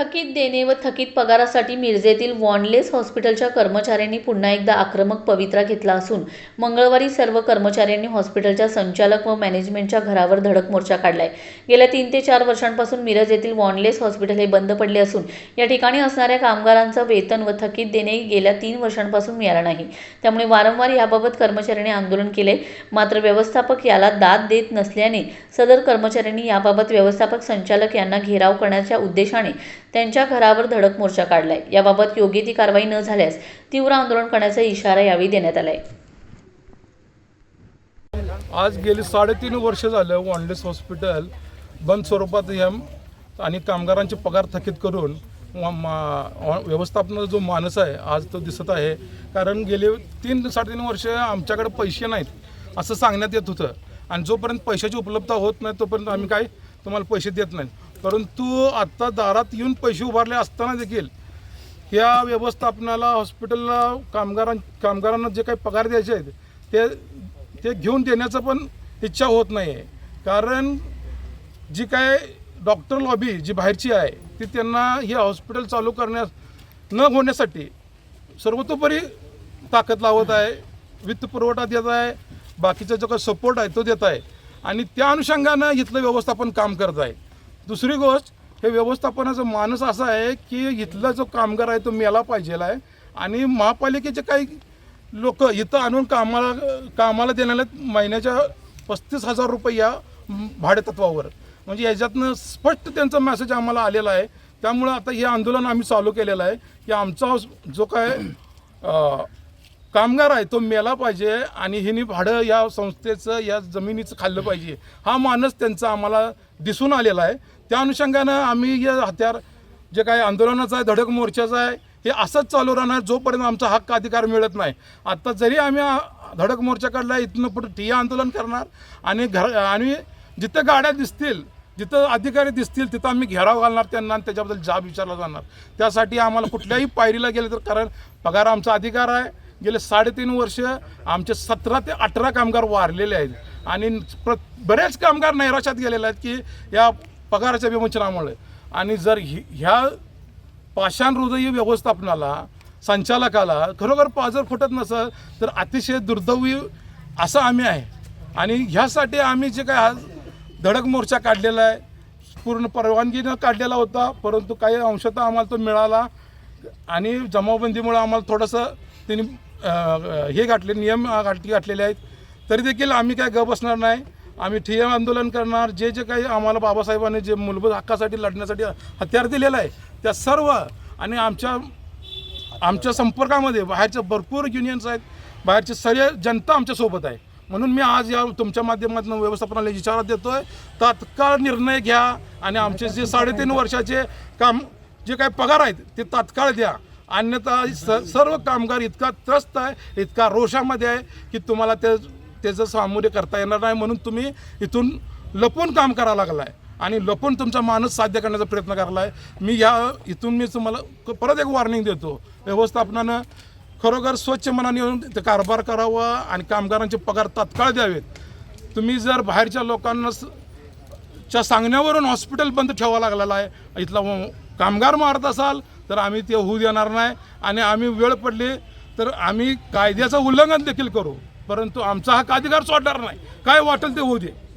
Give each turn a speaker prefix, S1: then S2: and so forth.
S1: थकीत देणे व थकीत पगारासाठी मिरजेतील वॉनलेस हॉस्पिटलच्या कर्मचाऱ्यांनी पुन्हा एकदा आक्रमक पवित्रा घेतला असून मंगळवारी सर्व कर्मचाऱ्यांनी हॉस्पिटलच्या संचालक व मॅनेजमेंटच्या घरावर धडक मोर्चा काढलाय. गेल्या तीन ते चार वर्षांपासून मिरज येथील वॉनलेस हॉस्पिटल हे बंद पडले असून या ठिकाणी असणाऱ्या कामगारांचं वेतन व थकीत देणे गेल्या तीन वर्षांपासून मिळालं नाही. त्यामुळे वारंवार याबाबत कर्मचाऱ्यांनी आंदोलन केले मात्र व्यवस्थापक याला दाद देत नसल्याने सदर कर्मचाऱ्यांनी याबाबत व्यवस्थापक संचालक यांना घेराव करण्याच्या उद्देशाने त्यांच्या घरावर धडक मोर्चा काढलाय. याबाबत योग्य ती कारवाई न झाल्यास तीव्र आंदोलन करण्याचा इशारा यावेळी देण्यात आलाय.
S2: आज गेली साडेतीन वर्ष झालं वॉनलेस हॉस्पिटल बंद स्वरूपात एम आणि कामगारांचे पगार थकीत करून मा- व्यवस्थापनाचा जो मानस आहे आज तो दिसत आहे. कारण गेले तीन साडेतीन वर्ष आमच्याकडे पैसे नाहीत असं सांगण्यात येत होतं. आणि जोपर्यंत पैशाची उपलब्धता होत नाही तोपर्यंत आम्ही काय? तुम्हाला पैसे देत नाहीत परंतु आत्ता दारात येऊन पैसे उभारले असताना देखील या व्यवस्थापनाला हॉस्पिटलला कामगारां कामगारांना जे काही पगार द्यायचे आहेत ते ते घेऊन देण्याचं पण इच्छा होत नाही आहे कारण जी काय डॉक्टर लॉबी जी बाहेरची आहे ती त्यांना हे हॉस्पिटल चालू करण्यास न होण्यासाठी सर्वतोपरी ताकद लावत आहे वित्त पुरवठा देत आहे बाकीचा जो काही सपोर्ट आहे तो देत आहे. आणि त्या अनुषंगानं इथलं व्यवस्थापन काम करत आहे. दुसरी गोष्ट हे व्यवस्थापनाचा माणूस असा आहे की इथला जो कामगार आहे तो मेला पाहिजे आहे. आणि महापालिकेचे काही लोक इथं आणून कामाला कामाला देण्याला महिन्याच्या पस्तीस हजार रुपये या म्हणजे याच्यातनं स्पष्ट त्यांचा मेसेज आम्हाला आलेला आहे. त्यामुळं आता हे आंदोलन आम्ही चालू केलेलं आहे. की आमचा जो काय कामगार आहे तो मेला पाहिजे आणि हिनी भाडं या संस्थेचं या जमिनीचं खाल्लं पाहिजे. हा मानस त्यांचा आम्हाला दिसून आलेला आहे. त्या अनुषंगानं आम्ही या हत्यार जे काही आंदोलनाचं आहे धडक मोर्चाचं आहे हे असंच चालू राहणार जोपर्यंत आमचा हक्क अधिकार मिळत नाही. आत्ता जरी आम्ही धडक मोर्चा काढला इथनं पुढे ठिय्या आंदोलन करणार आणि घर आणि जिथं गाड्या दिसतील जिथं अधिकारी दिसतील तिथं आम्ही घेराव घालणार त्यांना आणि त्याच्याबद्दल जाब विचारला जाणार. त्यासाठी आम्हाला कुठल्याही पायरीला गेलं तर कारण पगार आमचा अधिकार आहे. गेले साडेतीन वर्ष आमचे सतरा ते अठरा कामगार वारलेले आहेत. आणि प्र बरेच कामगार नैराश्यात गेलेले आहेत की या पगाराच्या विमोचनामुळे. आणि जर हि- ह्या पाषाणहृदयी व्यवस्थापनाला संचालकाला खरोखर पाजर फुटत नसेल तर अतिशय दुर्दैवी असं आम्ही आहे. आणि ह्यासाठी आम्ही जे काय आज धडक मोर्चा काढलेला आहे पूर्ण परवानगीनं काढलेला होता परंतु काही अंशतः आम्हाला तो मिळाला. आणि जमावबंदीमुळं आम्हाला थोडंसं त्यांनी हे गाठले नियम गाठी गाठलेले आहेत. तरी देखील आम्ही काय ग बसणार नाही. आम्ही ठिय्या आंदोलन करणार. जे जे काही आम्हाला बाबासाहेबांनी जे मूलभूत हक्कासाठी लढण्यासाठी हत्यार दिलेलं आहे त्या सर्व आणि आमच्या आमच्या संपर्कामध्ये बाहेरच्या भरपूर युनियन्स आहेत. बाहेरची सर्व जनता आमच्यासोबत आहे. म्हणून मी आज या तुमच्या माध्यमातून व्यवस्थापनाला विचारा देतो आहे तात्काळ निर्णय घ्या आणि आमचे जे साडेतीन वर्षाचे काम जे काही पगार आहेत ते तात्काळ द्या. अन्यथा स सर्व कामगार इतका त्रस्त आहे इतका रोषामध्ये आहे की तुम्हाला ते त्याचं सामोरे करता येणार नाही म्हणून तुम्ही इथून लपून काम करायला लागलाय. आणि लपून तुमचा माणूस साध्य करण्याचा प्रयत्न करायला आहे मी या इथून मी तुम्हाला परत एक वॉर्निंग देतो. व्यवस्थापनानं खरोखर स्वच्छ मनाने येऊन ते कारभार करावा आणि कामगारांचे पगार तात्काळ द्यावेत. तुम्ही जर बाहेरच्या लोकांना च्या सांगण्यावरून हॉस्पिटल बंद ठेवावं लागलेलं आहे इथला कामगार मारत असाल तर आम्ही ते होऊ देणार नाही. आणि आम्ही वेळ पडली तर आम्ही कायद्याचं उल्लंघन देखील करू. परंतु आमचा हा अधिकार सोडणार नाही. काय वाटेल ते होऊ दे.